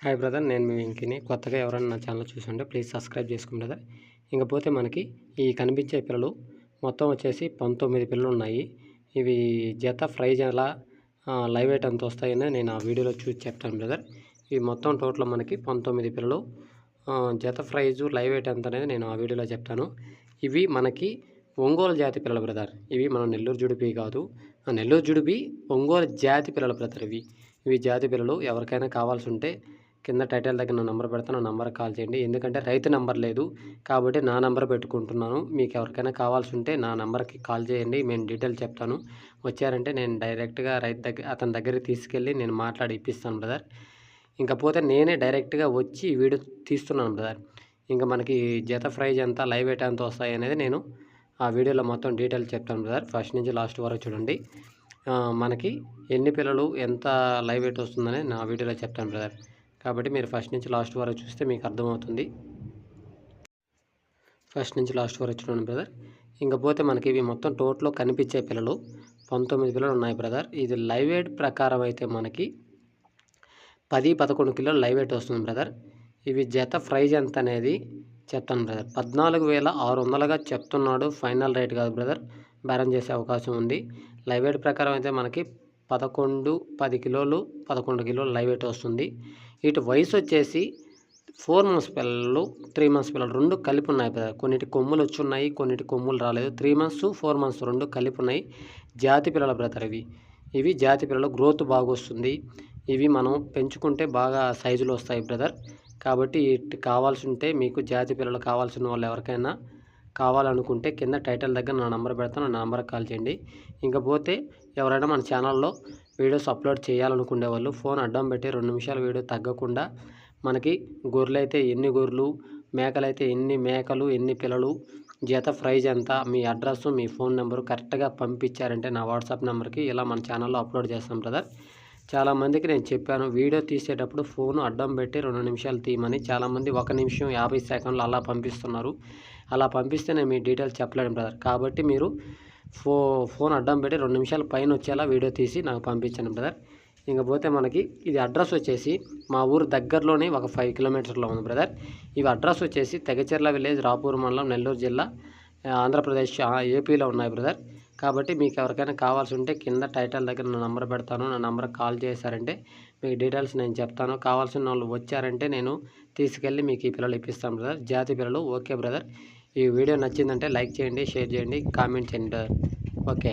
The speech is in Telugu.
హాయ్ బ్రదర్ నేను మీ వెంకిని. కొత్తగా ఎవరైనా నా ఛానల్ చూసుంటే ప్లీజ్ సబ్స్క్రైబ్ చేసుకోండి బ్రదర్ ఇంకపోతే మనకి ఈ కనిపించే పిల్లలు మొత్తం వచ్చేసి పంతొమ్మిది పిల్లలు ఉన్నాయి. ఇవి జత ప్రైజ్ ఎలా లైవ్ ఎయిట్ ఎంత వస్తాయని నేను ఆ వీడియోలో చూసి చెప్తాను బ్రదర్ ఇవి మొత్తం టోటల్ మనకి పంతొమ్మిది పిల్లలు. జత ప్రైజు లైవ్ ఎయిట్ ఎంత అనేది నేను ఆ వీడియోలో చెప్తాను. ఇవి మనకి ఒంగోలు జాతి పిల్లలు బ్రదర్ ఇవి మన నెల్లూరు జుడిపి కాదు. ఆ, నెల్లూరు జుడిపి ఒంగోలు జాతి పిల్లలు బ్రదర్ ఇవి. ఇవి జాతి పిల్లలు ఎవరికైనా కావాల్సి ఉంటే కింద టైటిల్ దగ్గర నా నెంబర్ పెడతాను నా నెంబర్ కాల్ చేయండి. ఎందుకంటే రైతు నెంబర్ లేదు కాబట్టి నా నెంబర్ పెట్టుకుంటున్నాను. మీకు ఎవరికైనా కావాల్సి ఉంటే నా నెంబర్కి కాల్ చేయండి. నేను డీటెయిల్ చెప్తాను. వచ్చారంటే నేను డైరెక్ట్గా రైతు దగ్గర అతని దగ్గరికి తీసుకెళ్ళి నేను మాట్లాడి ఇప్పిస్తాను బ్రదర్. ఇంకా పోతే నేనే డైరెక్ట్గా వచ్చి వీడియో తీస్తున్నాను బ్రదర్. ఇంకా మనకి జత ప్రైజ్ ఎంత లైవ్ ఎట్ ఎంత వస్తాయి అనేది నేను ఆ వీడియోలో మొత్తం డీటెయిల్ చెప్తాను బ్రదర్. ఫస్ట్ నుంచి లాస్ట్ వరకు చూడండి. మనకి ఎన్ని పిల్లలు ఎంత లైవ్ ఎయిట్ వస్తుందని నా వీడియోలో చెప్తాను బ్రదర్. కాబట్టి మీరు ఫస్ట్ నుంచి లాస్ట్ వరకు చూస్తే మీకు అర్థమవుతుంది. ఫస్ట్ నుంచి లాస్ట్ వరకు చూడండి బ్రదర్. ఇంకపోతే మనకి ఇవి మొత్తం టోటల్లో కనిపించే పిల్లలు. పంతొమ్మిది పిల్లలు ఉన్నాయి బ్రదర్. ఇది లైవ్ వెయిట్ ప్రకారం అయితే మనకి పది పదకొండు కిలోలు లైవ్ వెయిట్ వస్తుంది బ్రదర్. ఇవి జత ప్రైజ్ ఎంత అనేది చెప్తాను బ్రదర్. పద్నాలుగు వేల ఆరు వందలుగా చెప్తున్నాడు ఫైనల్ రేట్ కాదు బ్రదర్. బేరం చేసే అవకాశం ఉంది. లైవ్ వెయిట్ ప్రకారం అయితే మనకి పదకొండు పది కిలోలు పదకొండు కిలోలు లైవ్ వెయిట్ వస్తుంది. ఇటు వయసు వచ్చేసి ఫోర్ మంత్స్ పిల్లలు త్రీ మంత్స్ పిల్లలు రెండు కలిపి ఉన్నాయి బ్రదర్ కొన్నిటి కొమ్ములు వచ్చి ఉన్నాయి కొన్నిటి కొమ్ములు రాలేదు. త్రీ మంత్స్ ఫోర్ మంత్స్ రెండు కలిపి ఉన్నాయి జాతి పిల్లల బ్రదర్ ఇవి. ఇవి జాతి పిల్లలు గ్రోత్ బాగా వస్తుంది. ఇవి మనం పెంచుకుంటే బాగా సైజులు వస్తాయి బ్రదర్. కాబట్టి ఇటు కావాల్సి ఉంటే మీకు జాతి పిల్లలు కావాల్సిన వాళ్ళు ఎవరికైనా కావాలనుకుంటే కింద టైటిల్ దగ్గర నా నెంబర్ పెడతాను నా నెంబర్కి కాల్ చేయండి. ఇంకపోతే ఎవరైనా మన ఛానల్లో వీడియోస్ అప్లోడ్ చేయాలనుకునే వాళ్ళు ఫోన్ అడ్డం పెట్టి రెండు నిమిషాల వీడియో తగ్గకుండా మనకి గొర్రెలు అయితే ఎన్ని గొర్రెలు మేకలు అయితే ఎన్ని మేకలు ఎన్ని పిల్లలు జత ప్రైజ్ ఎంత మీ అడ్రస్ మీ ఫోన్ నెంబరు కరెక్ట్గా పంపించారంటే నా వాట్సాప్ నెంబర్కి ఇలా మన ఛానల్లో అప్లోడ్ చేస్తాం బ్రదర్. చాలామందికి నేను చెప్పాను వీడియో తీసేటప్పుడు ఫోన్ అడ్డం పెట్టి రెండు నిమిషాలు తీయమని. చాలామంది ఒక నిమిషం యాభై సెకండ్లు అలా పంపిస్తున్నారు. అలా పంపిస్తే నేను మీ డీటెయిల్స్ చెప్పలేను బ్రదర్. కాబట్టి మీరు ఫో ఫోన్ అడ్డం పెట్టి రెండు నిమిషాల పైన వచ్చేలా వీడియో తీసి నాకు పంపించండి బ్రదర్. ఇంకపోతే మనకి ఇది అడ్రస్ వచ్చేసి మా ఊరు దగ్గరలోనే ఒక ఫైవ్ కిలోమీటర్లో ఉంది బ్రదర్. ఇవి అడ్రస్ వచ్చేసి తెగచెర్ల విలేజ్ రాపూర్ మండలం నెల్లూరు జిల్లా ఆంధ్రప్రదేశ్ ఏపీలో ఉన్నాయి బ్రదర్. కాబట్టి మీకు ఎవరికైనా కావాల్సి ఉంటే కింద టైటిల్ దగ్గర నా నెంబర్ పెడతాను. నా నెంబర్ కాల్ చేశారంటే మీకు డీటెయిల్స్ నేను చెప్తాను. కావాల్సిన వాళ్ళు వచ్చారంటే నేను తీసుకెళ్ళి మీకు ఈ పిల్లలు ఇప్పిస్తాను బ్రదర్. జాతి పిల్లలు ఓకే బ్రదర్. ఈ వీడియో నచ్చిందంటే లైక్ చేయండి షేర్ చేయండి కామెంట్ చేయండి ఓకే.